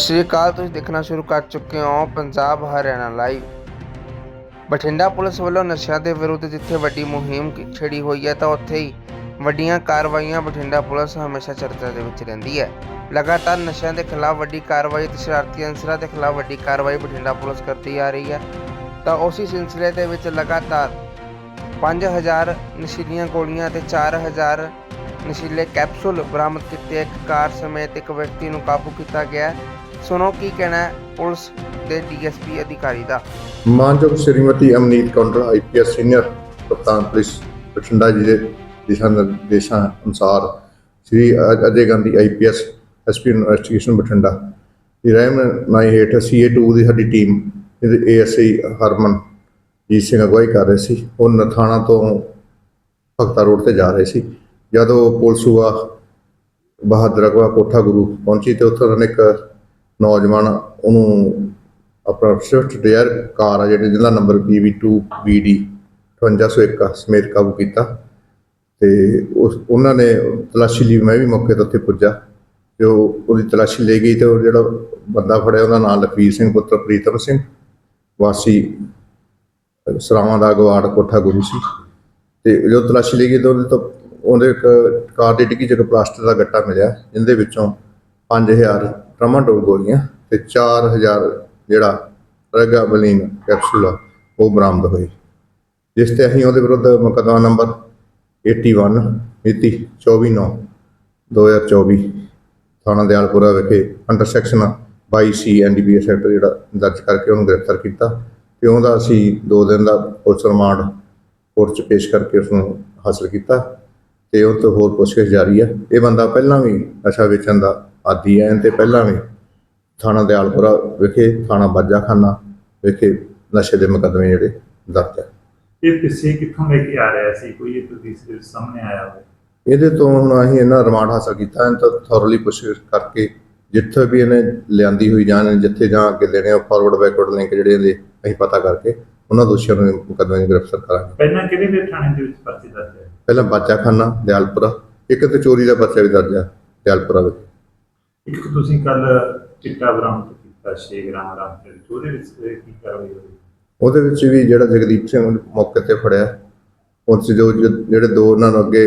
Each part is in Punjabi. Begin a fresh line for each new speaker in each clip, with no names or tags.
ਸ੍ਰੀ ਅਕਾਲ ਤੁਸੀਂ ਦੇਖਣਾ ਸ਼ੁਰੂ ਕਰ ਚੁੱਕੇ ਹੋ ਪੰਜਾਬ ਹਰਿਆਣਾ ਲਾਈਵ ਬਠਿੰਡਾ ਪੁਲਿਸ ਵੱਲੋਂ ਨਸ਼ਿਆਂ ਦੇ ਵਿਰੁੱਧ ਜਿੱਥੇ ਵੱਡੀ ਮੁਹਿੰਮ ਕੀ- ਛਿੜੀ ਹੋਈ ਹੈ ਤਾਂ ਉੱਥੇ ਹੀ ਵੱਡੀਆਂ ਕਾਰਵਾਈਆਂ ਬਠਿੰਡਾ ਪੁਲਿਸ ਹਮੇਸ਼ਾ ਚਰਚਾ ਦੇ ਵਿੱਚ ਰਹਿੰਦੀ ਹੈ। ਲਗਾਤਾਰ ਨਸ਼ਿਆਂ ਦੇ ਖਿਲਾਫ ਵੱਡੀ ਕਾਰਵਾਈ ਤੇ ਸ਼ਰਾਰਤੀ ਅਨਸਰਾਂ ਦੇ ਖਿਲਾਫ ਵੱਡੀ ਕਾਰਵਾਈ ਬਠਿੰਡਾ ਪੁਲਿਸ ਕਰਦੀ ਆ ਰਹੀ ਹੈ। ਤਾਂ ਉਸੇ ਸਿਲਸਿਲੇ ਦੇ ਵਿੱਚ ਲਗਾਤਾਰ 5000 ਨਸ਼ੀਲੀਆਂ ਗੋਲੀਆਂ ਤੇ 4000 ਨਸ਼ੀਲੇ ਕੈਪਸੂਲ ਬਰਾਮਦ ਕੀਤੇ। ਇੱਕ ਕਾਰ ਸਮੇਤ ਇੱਕ ਵਿਅਕਤੀ ਨੂੰ ਕਾਬੂ ਕੀਤਾ ਗਿਆ। ਸੁਣੋ ਕੀ ਕਹਿਣਾ ਹੈ ਪੁਲਿਸ ਦੇ ਡੀਐਸਪੀ ਅਧਿਕਾਰੀ ਦਾ।
ਮਾਨਯੋਗ ਸ਼੍ਰੀਮਤੀ ਅਮਨੀਤ ਕੌਂਡਰ ਆਈਪੀਐਸ ਸੀਨੀਅਰ ਕਪਤਾਨ ਪੁਲਿਸ ਬਠਿੰਡਾ ਜੀ ਦਿਸ਼ਾ ਨਿਰਦੇਸ਼ਾਂ ਅਨੁਸਾਰ Shri Ajay Gandhi IPS SP investigation Bathinda. ਦੀ ਰਹਿਨਮਾਈ ਹੇਠ ਸੀਏ2 ਦੀ ਸਾਡੀ ਟੀਮ, ਇਹਦੇ ਏਐਸਆਈ ਹਰਮਨ ਜੀ ਸਿੰਘ ਅਗਵਾਈ ਕਰ ਰਹੇ ਸੀ। ਉਹ ਨਥਾਣਾ ਤੋਂ ਭਗਤਾ ਰੋਡ ਤੇ ਜਾ ਰਹੇ ਸੀ। ਜਦੋਂ ਪੁਲਿਸ ਹੁਆ ਬਹਾਦਰ ਅਗਵਾ ਕੋਠਾ ਗੁਰੂ ਪਹੁੰਚੀ ਤੇ ਉੱਥੇ ਉਹਨਾਂ ਨੇ ਇੱਕ ਨੌਜਵਾਨ, ਉਹਨੂੰ ਆਪਣਾ ਸਵਿਫਟ ਡਿਜ਼ਾਇਰ ਕਾਰ ਆ ਜਿਹੜੀ, ਜਿਹਦਾ ਨੰਬਰ PV2 BD 5501 ਸਮੇਤ ਕਾਬੂ ਕੀਤਾ। ਤੇ ਉਸ, ਉਹਨਾਂ ਨੇ ਤਲਾਸ਼ੀ ਲਈ ਮੈਂ ਵੀ ਮੌਕੇ ਤੇ ਉੱਥੇ ਪੁੱਜਾ। ਜੋ ਉਹਦੀ ਤਲਾਸ਼ੀ ਲਈ ਗਈ ਤੇ ਉਹ ਜਿਹੜਾ ਬੰਦਾ ਫੜਿਆ, ਉਹਦਾ ਨਾਮ ਲਖਵੀਰ ਸਿੰਘ, ਪੁੱਤਰ ਪ੍ਰੀਤਮ ਸਿੰਘ। ਵਾਸੀ ਸਰਾਵਾਂ ਦਾ ਗਵਾੜ ਕੋਠਾ ਗੁਰੂ ਸੀ। ਤੇ ਜੋ ਤਲਾਸ਼ੀ ਲਈ ਗਈ ਤਾਂ ਉਹਦੇ ਤੋਂ, ਉਹਦੇ ਇੱਕ ਕਾਰ ਦੀ ਡਿੱਗੀ 'ਚ ਇੱਕ ਪਲਾਸਟਿਕ ਦਾ ਗੱਟਾ ਮਿਲਿਆ ਜਿੰਦੇ ਵਿੱਚੋਂ 5000 ਟਰਾਮਾਡੋਲ ਗੋਲੀਆਂ ਤੇ 4000 ਜਿਹੜਾ ਰੈਗਾਬਲਿਨ ਕੈਪਸੂਲ ਆ, ਉਹ ਬਰਾਮਦ ਹੋਈ ਜਿਸ ਤੇ ਅਸੀਂ ਉਹਦੇ ਵਿਰੁੱਧ ਮੁਕੱਦਮਾ ਨੰਬਰ 81 ਮਿਤੀ 24/9 2024 ਥਾਣਾ ਦਿਆਲਪੁਰਾ ਵਿਖੇ ਅੰਡਰ ਸੈਕਸ਼ਨ 22 ਐਨਡੀਪੀਐਸ ਐਕਟ ਜਿਹੜਾ ਦਰਜ ਕਰਕੇ ਉਹਨੂੰ ਗ੍ਰਿਫਤਾਰ ਕੀਤਾ ਤੇ ਉਹਦਾ ਅਸੀਂ 2 ਦਿਨ ਦਾ ਪੁਲਿਸ ਰਿਮਾਂਡ ਕੋਰਟ 'ਚ ਪੇਸ਼ ਕਰਕੇ ਉਸ ਨੂੰ ਹਾਸਲ ਕੀਤਾ ਤੇ ਉਹ ਤੋਂ ਹੋਰ ਪੁੱਛਗਿੱਛ ਜਾਰੀ ਹੈ ਇਹ ਬੰਦਾ ਪਹਿਲਾਂ ਵੀ ਨਸ਼ਾ ਵੇਚਣ ਦਾ ਆਦੀ ਹੈ ਤੇ ਪਹਿਲਾਂ ਵੀ ਥਾਣਾ ਦਿਆਲਪੁਰਾ ਵਿਖੇ ਥਾਣਾ ਬਾਜਾਖਾਨਾ ਵਿਖੇ ਨਸ਼ੇ ਦੇ ਮੁਕੱਦਮੇ ਜਿਹੜੇ ਦਰਜ ਹੈ
ਇਹ ਪਿੱਛੇ ਕਿੱਥੋਂ ਲੈ ਕੇ ਆ ਰਿਹਾ ਸੀ? ਕੋਈ ਇਹ ਤਸਵੀਰ ਦੇ ਸਾਹਮਣੇ ਆਇਆ ਹੋਵੇ।
ਇਹਦੇ ਤੋਂ ਹੁਣ ਅਸੀਂ ਇਹਨਾਂ ਰਿਮਾਂਡ ਹਾਸਲ ਕੀਤਾ। ਇਹਨਾਂ ਤੋਂ ਥੋਰਲੀ ਪੁੱਛਗਿੱਛ ਕਰਕੇ ਜਿੱਥੇ ਵੀ ਇਹਨੇ ਲਿਆਂਦੀ ਹੋਈ ਜਾਨ ਜਿੱਥੇ ਜਾਂ ਅੱਗੇ ਦੇਣੇ ਫਾਰਵਰਡ ਬੈਕਵਰਡ ਲਿੰਕ ਜਿਹੜੇ ਇਹਦੇ ਅਸੀਂ ਪਤਾ ਕਰਕੇ ਉਹਨਾਂ ਦੋਸ਼ੀਆਂ ਨੂੰ ਮੁਕੱਦਮੇ ਦੀ ਗ੍ਰਿਫਤਾਰ ਕਰਾਂਗੇ।
ਪਹਿਲਾਂ ਕਿਹਦੇ ਦੇ ਥਾਣੇ ਦੇ ਵਿੱਚ ਪਰਚੇ ਦਰਜ ਹੈ?
ਪਹਿਲਾਂ ਬਾਜਾਖਾਨਾ ਦਿਆਲਪੁਰਾ। ਇੱਕ ਤੇ ਚੋਰੀ ਦਾ ਪਰਚਾ ਵੀ ਦਰਜ ਹੈ ਦਿਆਲਪੁਰਾ ਵਿੱਚ।
ਇੱਕ ਤੁਸੀਂ ਕੱਲ ਚਿੱਟਾ ਬਰਾਮਦ ਕੀਤਾ 6 ਗ੍ਰਾਮ ਰਾਮ ਦੇ ਉਹਦੇ ਵਿੱਚ ਇਹ ਕੀ ਕਾਰਵਾਈ ਹੋਈ?
ਉਹਦੇ ਵਿੱਚ ਵੀ ਜਿਹੜਾ ਜਗਦੀਪ ਸਿੰਘ ਨੂੰ ਮੌਕੇ ਤੇ ਫੜਿਆ। 'ਚ ਜੋ ਜਿਹੜੇ ਦੋ ਉਹਨਾਂ ਨੂੰ ਅੱਗੇ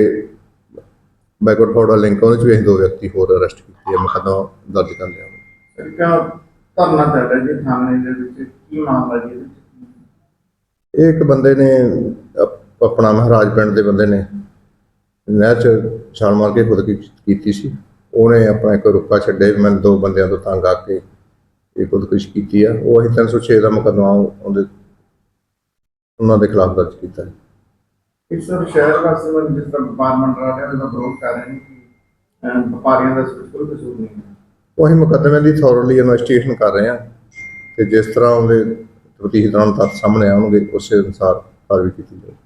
ਬੈਕਵਰਡ ਫਾਰਵਰਡ ਲਿੰਕ ਉਹਦੇ ਚ ਵੀ ਅਸੀਂ ਦੋ ਵਿਅਕਤੀ ਹੋਰ ਅਰੈਸਟ ਕੀਤੇ ਆ ਮੁਕੱਦਮਾ ਦਰਜ ਕਰ ਲਿਆ।
ਸਰਕਾਰ ਧਰਨਾ ਚੱਲ ਰਿਹਾ ਜੀ ਥਾਣੇ ਦੇ ਵਿੱਚ ਕੀ ਮਾਮਲਾ ਜੀ? ਇਹਦੇ ਵਿੱਚ
ਇਹ ਇੱਕ ਬੰਦੇ ਨੇ ਆਪਣਾ ਮਹਾਰਾਜ ਪਿੰਡ ਦੇ ਬੰਦੇ ਨੇ ਨਹਿਰ ਚ ਛਾਲ ਮਾਰ ਕੇ ਖੁਦਕੁਸ਼ੀ ਕੀਤੀ ਸੀ। ਉਹਨੇ ਆਪਣਾ ਇੱਕ ਰੁੱਕਾ ਛੱਡੇ ਮੈਂ ਦੋ ਬੰਦਿਆਂ ਤੋਂ ਤੰਗ ਆ ਕੇ ਇਹ ਖੁਦਕੁਸ਼ੀ ਕੀਤੀ ਆ। ਉਹ ਅਸੀਂ 306 ਦਾ ਮੁਕੱਦਮਾ ਉਹਦੇ ਉਹਨਾਂ ਦੇ ਖਿਲਾਫ ਦਰਜ ਕੀਤਾ ਹੈ
ਇਸ ਸਰ ਸ਼ਹਿਰ ਵਾਸਤੇ ਮੈਂ ਜਿਸ ਤਰ੍ਹਾਂ ਵਪਾਰ ਆ ਰਿਹਾ ਉਹਦਾ ਵਿਰੋਧ ਕਰ ਰਹੇ ਨੇ ਕਿ ਵਪਾਰੀਆਂ ਦਾ ਬਿਲਕੁਲ ਕਸੂਰ ਨਹੀਂ ਹੈ।
ਉਹ ਮੁਕੱਦਮੇ ਦੀ ਥੋਰਲੀ ਇਨਵੈਸਟੀਗੇਸ਼ਨ ਕਰ ਰਹੇ ਹਾਂ ਤੇ ਜਿਸ ਤਰ੍ਹਾਂ ਉਹਦੇ ਪ੍ਰਤੀ ਦੌਰਾਨ ਤੱਥ ਸਾਹਮਣੇ ਆਉਣਗੇ ਉਸੇ ਅਨੁਸਾਰ ਕਾਰਵਾਈ ਕੀਤੀ ਜਾਵੇਗੀ